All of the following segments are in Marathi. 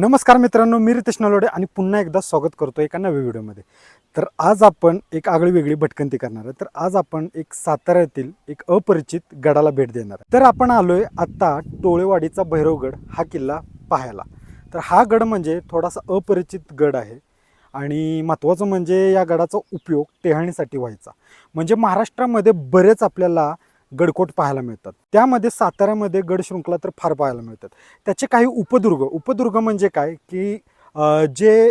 नमस्कार मित्रांनो मी रितेश नलोडे आणि पुन्हा एकदा स्वागत करतो एका नव्या व्हिडिओमध्ये. तर आज आपण एक आगळी वेगळी भटकंती करणार आहे. तर आज आपण एक साताऱ्यातील एक अपरिचित गडाला भेट देणार आहे. तर आपण आलोय आत्ता टोळेवाडीचा भैरवगड हा किल्ला पाहायला. तर हा गड म्हणजे थोडासा अपरिचित गड आहे आणि महत्त्वाचं म्हणजे या गडाचा उपयोग टेहाणीसाठी व्हायचा. म्हणजे महाराष्ट्रामध्ये बरेच आपल्याला गडकोट पाहायला मिळतात. त्यामध्ये साताऱ्यामध्ये गड शृंखला तर फार पाहायला मिळतात. त्याचे काही उपदुर्ग उपदुर्ग म्हणजे काय? की जे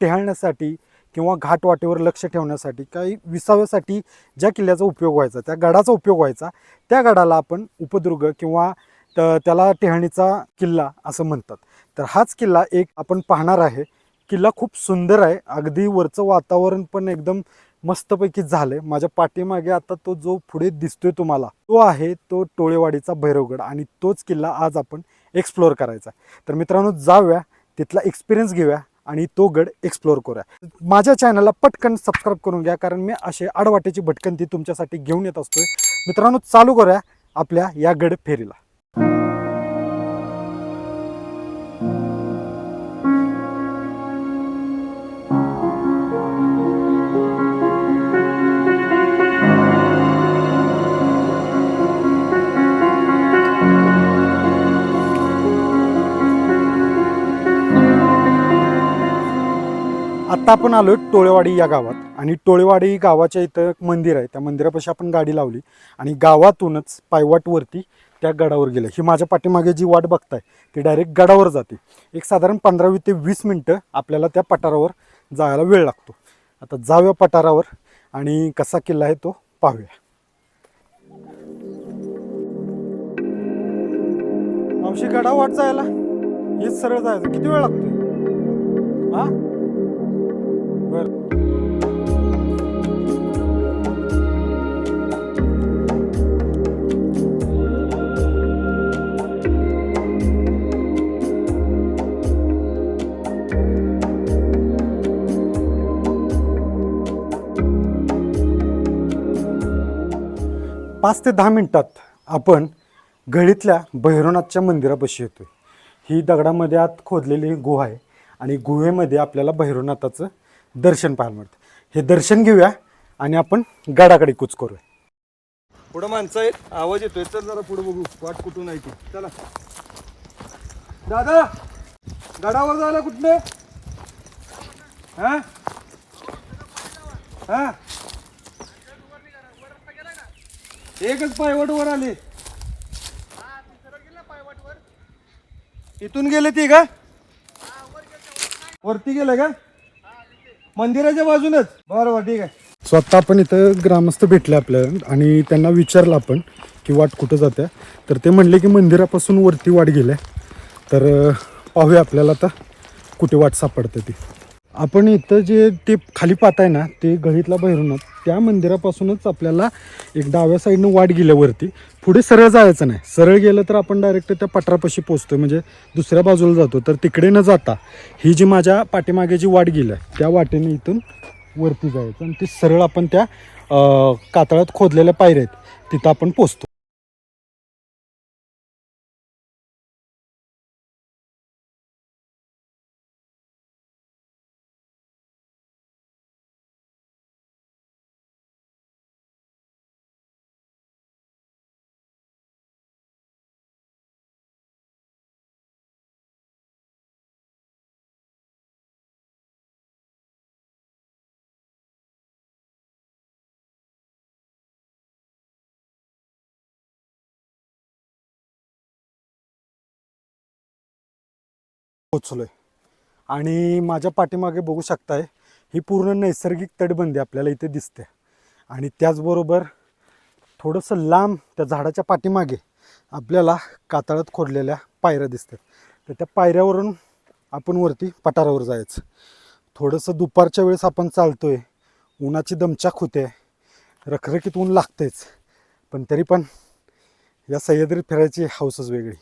टेहाळण्यासाठी किंवा घाटवाटेवर लक्ष ठेवण्यासाठी काही विसाव्यासाठी ज्या किल्ल्याचा उपयोग व्हायचा त्या गडाचा उपयोग व्हायचा त्या गडाला आपण उपदुर्ग किंवा त- त्याला टेहाणीचा किल्ला असं म्हणतात. तर हाच किल्ला एक आपण पाहणार आहे. किल्ला खूप सुंदर आहे. अगदी वरचं वातावरण पण एकदम मस्तपैकी झालंय. माझ्या पाठीमागे आता तो जो पुढे दिसतोय तुम्हाला तो आहे तो टोळेवाडीचा भैरवगड आणि तोच किल्ला आज आपण एक्सप्लोअर करायचा आहे. तर मित्रांनो जाऊया तिथला एक्सपिरियन्स घेऊया आणि तो गड एक्सप्लोअर करूया. माझ्या चॅनलला पटकन सबस्क्राईब करून घ्या कारण मी असे आडवाटेची भटकंती तुमच्यासाठी घेऊन येत असतोय. मित्रांनो चालू करूया आपल्या या गड फेरीला. आपण आलो टोळेवाडी या गावात. आणि टोळेवाडी गावाच्या इथं एक मंदिर आहे. त्या मंदिरापाशी आपण गाडी लावली. आणि गावातूनच पायवाटवरती त्या गडावर गेलं. ही माझ्या पाठीमागे जी वाट बघताय ती डायरेक्ट गडावर जाते. एक साधारण पंधरावी ते वीस मिनटं आपल्याला त्या पठारावर जायला वेळ लागतो. आता जाऊया पठारावर आणि कसा किल्ला आहे तो पाहूया. मावशी गडा वाट जायला? हेच सरळ जायचं. किती वेळ लागतो हा? बर. पाच ते दहा मिनटात आपण गळीतल्या भैरवनाथच्या मंदिरापाशी येतोय. ही दगडामध्ये आत खोदलेली गुहा आहे आणि गुहेमध्ये आपल्याला भैरवनाथाचं दर्शन पाहायला मिळतं. हे दर्शन घेऊया आणि आपण गडाकडे कूच करूया. पुढं माणसं आहेत. आवाज येतोय. तर जरा पुढे बघू. वाट कुठून आहे ती. चला. दादा! गडावर जायला कुठले? हा? हा? एकच पायवट वर आले. इथून गेले ती का? वरती गेले का? मंदिराच्या बाजूनच. बरं ठीक आहे. स्वतः आपण इथं ग्रामस्थ भेटले आपल्याला आणि त्यांना विचारलं आपण की वाट कुठं जाते. तर ते म्हणले की मंदिरापासून वरती वाट गेल्या तर पाहूया आपल्याला आता कुठे वाट सापडते ती. आपण इथं जे ते खाली पाहताय ना ते गळीतला भैरवनाथ त्या मंदिरापासूनच आपल्याला एक डाव्या साईडनं वाट गेल्या वरती पुढे सरळ जायचं नाही. सरळ गेलं तर आपण डायरेक्ट त्या पटरापाशी पोचतोय म्हणजे दुसऱ्या बाजूला जातो. तर तिकडे न जाता ही जी माझ्या पाठीमागे जी वाट गेली आहे त्या वाटेने इथून वरती जायचं. आणि ती सरळ आपण त्या कातळात खोदलेल्या पायऱ्या आहेत. तिथं आपण पोचतो पोचलो आहे आणि माझ्या पाठीमागे बघू शकताय ही पूर्ण नैसर्गिक तटबंदी आपल्याला इथे दिसते. आणि त्याचबरोबर थोडंसं लांब त्या झाडाच्या पाठीमागे आपल्याला कातळात खोदलेल्या पायऱ्या दिसतात. तर त्या पायऱ्यावरून आपण वरती पठारावर जायचं. थोडंसं दुपारच्या वेळेस आपण चालतो आहे उन्हाची दमचाक होते रखरखीत ऊन लागतेच. पण तरी पण या सह्याद्रीत फिरायची हौसच वेगळी.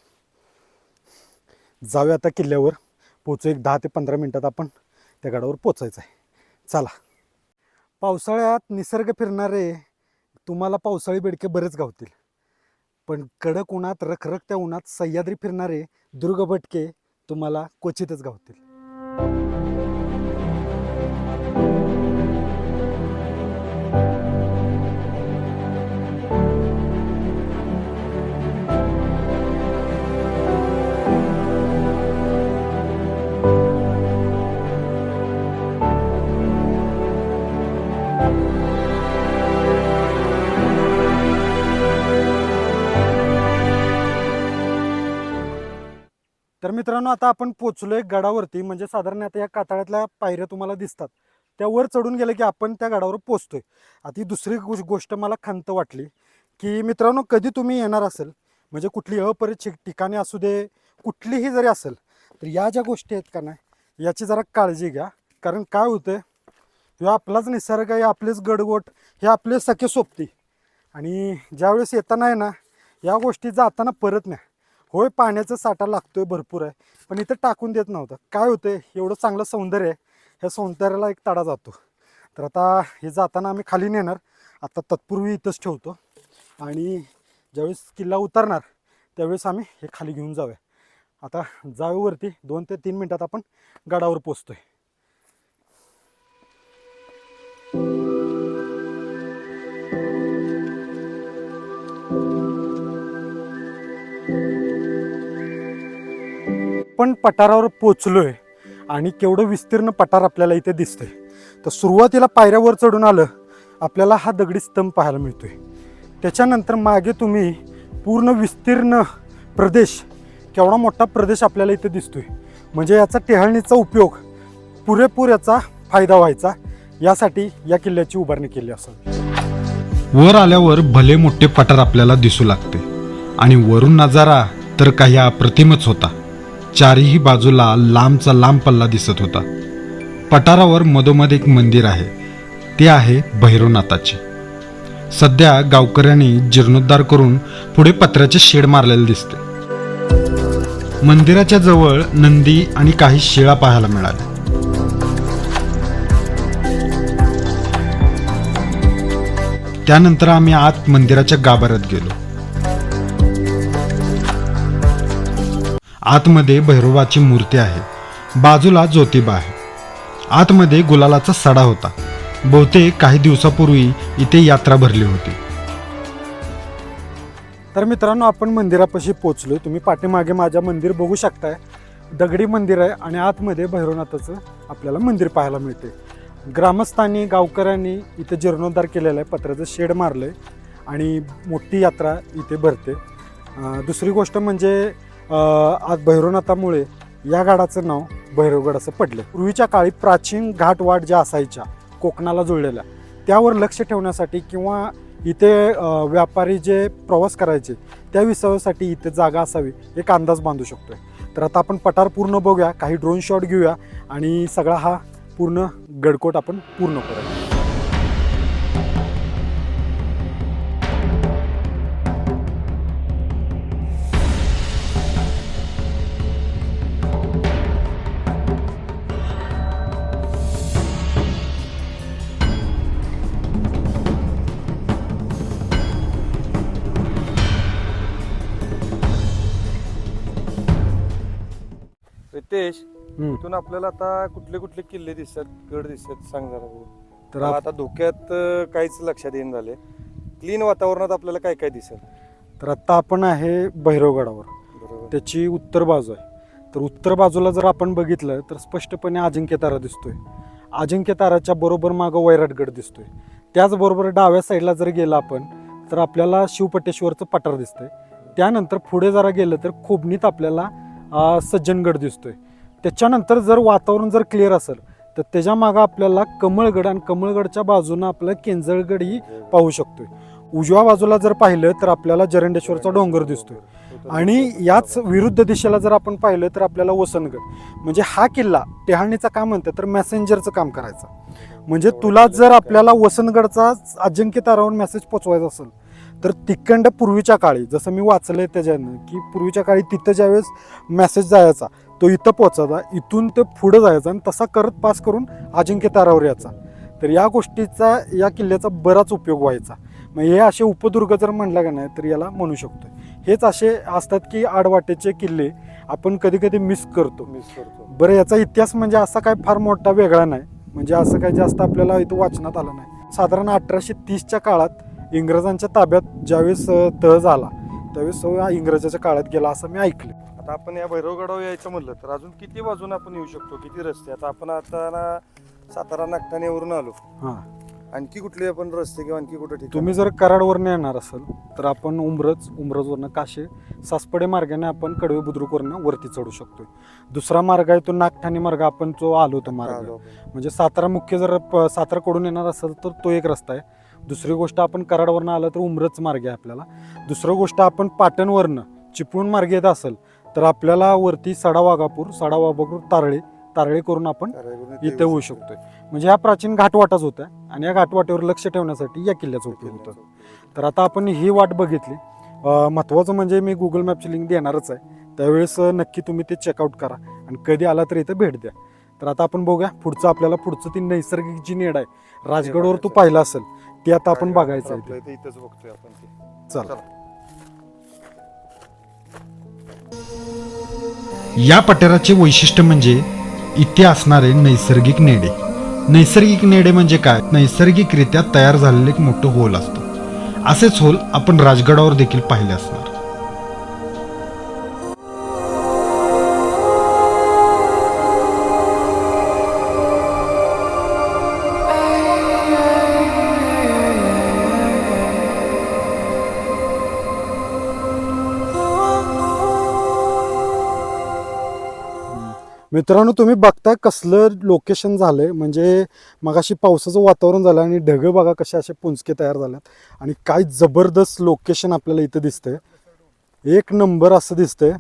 जाऊया आता किल्ल्यावर. पोचू एक दहा ते पंधरा मिनटात आपण त्या गडावर पोचायचं आहे. चला. पावसाळ्यात निसर्ग फिरणारे तुम्हाला पावसाळी बेडके बरेच गावतील. पण कडक उन्हात रखरखत्या उन्हात सह्याद्री फिरणारे दुर्ग भटके तुम्हाला क्वचितच गावतील. तर मित्रांनो आता आपण पोचलोय गडावरती. म्हणजे साधारण आता या कातळ्यातल्या पायऱ्या तुम्हाला दिसतात. त्या वर चढून गेलं की आपण त्या गडावर पोचतोय. आता ही दुसरी गोष्ट मला खंत वाटली की मित्रांनो कधी तुम्ही येणार असेल म्हणजे कुठली अपरिचित ठिकाणी असू दे कुठलीही जरी असेल तर या ज्या गोष्टी आहेत का नाही याची जरा काळजी घ्या. कारण काय होतं ह्यो आपलाच निसर्ग आहे आपलेच गडगोट हे आपले सखे सोबती. आणि ज्यावेळेस येताना आहे ना या गोष्टी जाताना परत नाही होय पाण्याचा साठा लागतोय भरपूर आहे. पण इथं टाकून देत नव्हतं. काय होतंय एवढं चांगलं सौंदर्य आहे. ह्या सौंदर्याला एक तडा जातो. तर आता हे जाताना आम्ही खाली नेणार. आता तत्पूर्वी इथंच ठेवतो. आणि ज्यावेळेस किल्ला उतरणार त्यावेळेस आम्ही हे खाली घेऊन जाऊया. आता जाऊवरती दोन ते तीन मिनटात आपण गडावर पोचतोय आपण पठारावर पोचलोय आणि केवढं विस्तीर्ण पठार आपल्याला इथे दिसतंय. तर सुरुवातीला पायऱ्यावर चढून आलं आपल्याला हा दगडी स्तंभ पाहायला मिळतोय. त्याच्यानंतर मागे तुम्ही पूर्ण विस्तीर्ण प्रदेश केवढा मोठा प्रदेश आपल्याला इथे दिसतोय. म्हणजे याचा टेहळणीचा उपयोग पुरेपूर याचा फायदा व्हायचा यासाठी या किल्ल्याची उभारणी केली असावी वर आल्यावर भले मोठे पठार आपल्याला दिसू लागते आणि वरून नजारा तर काही अप्रतिमच होता. चारही बाजूला लांबचा लांब पल्ला दिसत होता. पठारावर मधोमध एक मंदिर आहे. ते आहे भैरवनाथाचे सध्या गावकऱ्यांनी जीर्णोद्धार करून पुढे पत्र्याचे शेड मारलेले दिसते. मंदिराच्या जवळ नंदी आणि काही शिळा पाहायला मिळाल्या. त्यानंतर आम्ही आत मंदिराच्या गाभाऱ्यात गेलो. आतमध्ये भैरवाची मूर्ती आहे. बाजूला ज्योतिबा आहे. आतमध्ये गुलालाचा सडा होता. बहुतेक काही दिवसापूर्वी इथे यात्रा भरली होती. तर मित्रांनो आपण मंदिरापाशी पोचलो तुम्ही पाठीमागे माझ्या मंदिर बघू शकताय. दगडी मंदिर आहे आणि आतमध्ये भैरवनाथाचं आपल्याला मंदिर पाहायला मिळते ग्रामस्थांनी गावकऱ्यांनी इथे जीर्णोद्धार केलेला आहे. पत्र्याचं शेड मारलं आहे आणि मोठी यात्रा इथे भरते. दुसरी गोष्ट म्हणजे आज भैरवनाथामुळे या गडाचं नाव भैरवगड असं पडलं. पूर्वीच्या काळी प्राचीन घाटवाट ज्या असायच्या कोकणाला जुळलेल्या त्यावर लक्ष ठेवण्यासाठी किंवा इथे व्यापारी जे प्रवास करायचे त्या विसवासाठी इथे जागा असावी एक अंदाज बांधू शकतोय. तर आता आपण पठार पूर्ण बघूया काही ड्रोन शॉट घेऊया आणि सगळा हा पूर्ण गडकोट आपण पूर्ण करूया. रितेश हम्म. इथून आपल्याला आता कुठले कुठले किल्ले दिसतात गड दिसतात सांग जरा बघू. तर आप- आता धोक्यात अं, काहीच लक्षात येईन झाले क्लीन वातावरणात आपल्याला काय काय दिसेल तर आता आपण आहे भैरवगडावर. बरोबर. त्याची उत्तर बाजू आहे. तर उत्तर बाजूला जर आपण बघितलं तर स्पष्टपणे अजिंक्य तारा दिसतोय. अजिंक्य ताराच्या बरोबर मागं वैराटगड दिसतोय. त्याचबरोबर डाव्या साईडला जर गेलं आपण तर आपल्याला शिवपटेश्वरचं पठार दिसतंय. त्यानंतर पुढे जरा गेलं तर खोबणीत आपल्याला सज्जनगड दिसतोय. त्याच्यानंतर जर वातावरण जर क्लिअर असेल तर त्याच्या मागं आपल्याला कमळगड आणि कमळगडच्या बाजूनं आपल्याला केंजळगड ही पाहू शकतोय. उजव्या बाजूला जर पाहिलं तर आपल्याला जरंडेश्वरचा डोंगर दिसतोय. आणि याच विरुद्ध दिशेला जर आपण पाहिलं तर आपल्याला वसनगड म्हणजे हा किल्ला टेहाणीचा काम म्हणतात तर मॅसेंजरचं काम करायचं. म्हणजे तुला जर आपल्याला वसनगडचा अजिंक्य तारावर मेसेज पोचवायचा असेल तर तिकडं पूर्वीच्या काळी जसं मी वाचलंय त्याच्यानं की पूर्वीच्या काळी तिथं ज्यावेळेस मेसेज जायचा तो इथं पोचायचा इथून ते पुढं जायचा आणि तसा करत पास करून अजिंक्य तारावर यायचा. तर या गोष्टीचा या किल्ल्याचा बराच उपयोग व्हायचा. मग हे असे उपदुर्ग जर म्हणलं का नाही तर याला म्हणू शकतो हेच असे असतात की आडवाटेचे किल्ले आपण कधी कधी मिस करतो. मिस करतो. बरं याचा इतिहास म्हणजे असा काय फार मोठा वेगळा नाही. म्हणजे असं काय जास्त आपल्याला इथं वाचनात आलं नाही. साधारण अठराशे तीसच्या काळात इंग्रजांच्या ताब्यात ज्यावेळेस तह झाला त्यावेळेस हा इंग्रजाच्या काळात गेला असं मी ऐकलं. आता आपण या भैरवगडावर यायचं म्हणलं तर अजून किती बाजून आपण येऊ शकतो? किती रस्ते? आता आपण आता ना सातारा नागठाण्यावरून आलो. हां. आणखी कुठले आपण रस्ते किंवा आणखी कुठे तुम्ही जर कराडवरनं येणार असाल तर आपण उमरज उमरजवरनं काशे सासपडे मार्गाने आपण कडवे बुद्रुकवरनं वरती चढू शकतोय. दुसरा मार्ग आहे तो नागठाणे मार्ग आपण जो आलो तो मार्ग. आलो. म्हणजे सातारा मुख्य जर साताराकडून येणार असेल तर तो एक रस्ता आहे. दुसरी गोष्ट आपण कराडवरनं आलं तर उमरच मार्ग आहे आपल्याला. दुसरं गोष्ट आपण पाटणवरनं चिपळूण मार्ग येत असेल तर आपल्याला वरती सडा वाघापूर सडा वाघापूर तारळे तारळे करून आपण इथे होऊ शकतोय. म्हणजे ह्या प्राचीन घाटवाटाच होत्या आणि या घाटवाटेवर लक्ष ठेवण्यासाठी या किल्ल्याचा उपयोग होतो. तर आता आपण ही वाट बघितली. महत्त्वाचं म्हणजे मी गुगल मॅपची लिंक देणारच आहे. त्यावेळेस नक्की तुम्ही ते चेकआउट करा आणि कधी आला तर इथं भेट द्या. तर आता आपण बघूया पुढचं आपल्याला पुढचं ती नैसर्गिक जी नेड आहे राजगडवर तू पाहिलं असेल ती आता आपण बघायचं आहे ते. इथंच बघतोय आपण ते. चला. या पठाराचे वैशिष्ट्य म्हणजे इथे असणारे नैसर्गिक नेडे. नैसर्गिक नेडे म्हणजे काय? नैसर्गिकरित्या तयार झालेले एक मोठं होल असतं. असेच होल आपण राजगडावर देखील पाहिले असणार. मित्रांनो तुम्ही बघताय कसलं लोकेशन झालंय. म्हणजे मगाशी पावसाचं वातावरण झालं आणि ढग बघा कसे असे पुंजके तयार झाल्यात आणि काय जबरदस्त लोकेशन आपल्याला इथं दिसतंय. एक नंबर असं दिसतंय.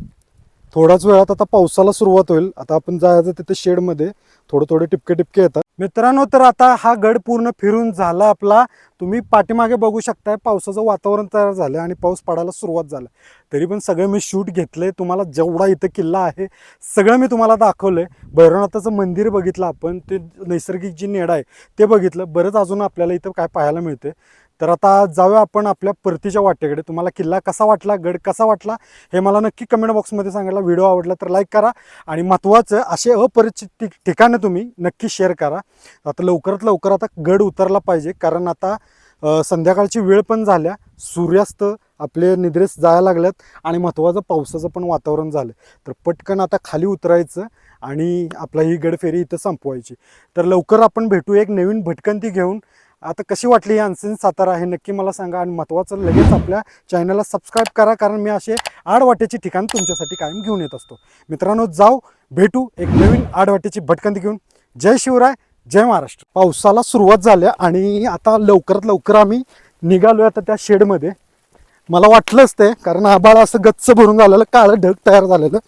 थोड्याच वेळात आता पावसाला सुरुवात होईल. आता आपण जायचं तिथे शेडमध्ये. थोडं थोडे टिपके टिपके येतात. मित्रांनो तर आता हा गड पूर्ण फिरून झाला आपला. तुम्ही पाठीमागे बघू शकताय पावसाचं वातावरण तयार झालं आणि पाऊस पडायला सुरुवात झालं. तरी पण सगळं मी शूट घेतलंय तुम्हाला जेवढा इथं किल्ला आहे सगळं मी तुम्हाला दाखवलंय. भैरवनाथाचं मंदिर बघितलं आपण ते नैसर्गिक जी नेडा आहे ते बघितलं. बरंच अजून आपल्याला इथं काय पाहायला मिळते तर आता जाऊया आपण आपल्या परतीच्या वाटेकडे. तुम्हाला किल्ला कसा वाटला गड कसा वाटला हे मला नक्की कमेंट बॉक्समध्ये सांगायला व्हिडिओ आवडला तर लाईक करा आणि महत्त्वाचं असे अपरिचित ठिकाणं तुम्ही नक्की शेअर करा. आता लवकरात लवकर आता गड उतरला पाहिजे कारण आता संध्याकाळची वेळ पण झाल्या सूर्यास्त आपले निद्रेस जायला लागल्यात आणि महत्त्वाचं पावसाचं पण वातावरण झालं. तर पटकन आता खाली उतरायचं आणि आपला ही गडफेरी इथं संपवायची. तर लवकर आपण भेटू एक नवीन भटकंती घेऊन आता कशी वाटली ही अनसिन सातारा हे नक्की मला सांगा आणि महत्त्वाचं लगेच आपल्या चॅनलला सबस्क्राईब करा कारण मी असे आडवाट्याची ठिकाण तुमच्यासाठी कायम घेऊन येत असतो. मित्रांनो जाऊ भेटू एक नवीन आडवाट्याची भटकंती घेऊन. जय शिवराय जय महाराष्ट्र. पावसाला सुरुवात झाल्या आणि आता लवकरात लवकर आम्ही निघालोय आता त्या शेडमध्ये मला वाटलंच ते कारण आबाळ असं गच्च भरून झालेलं काळं ढग तयार झालेलं.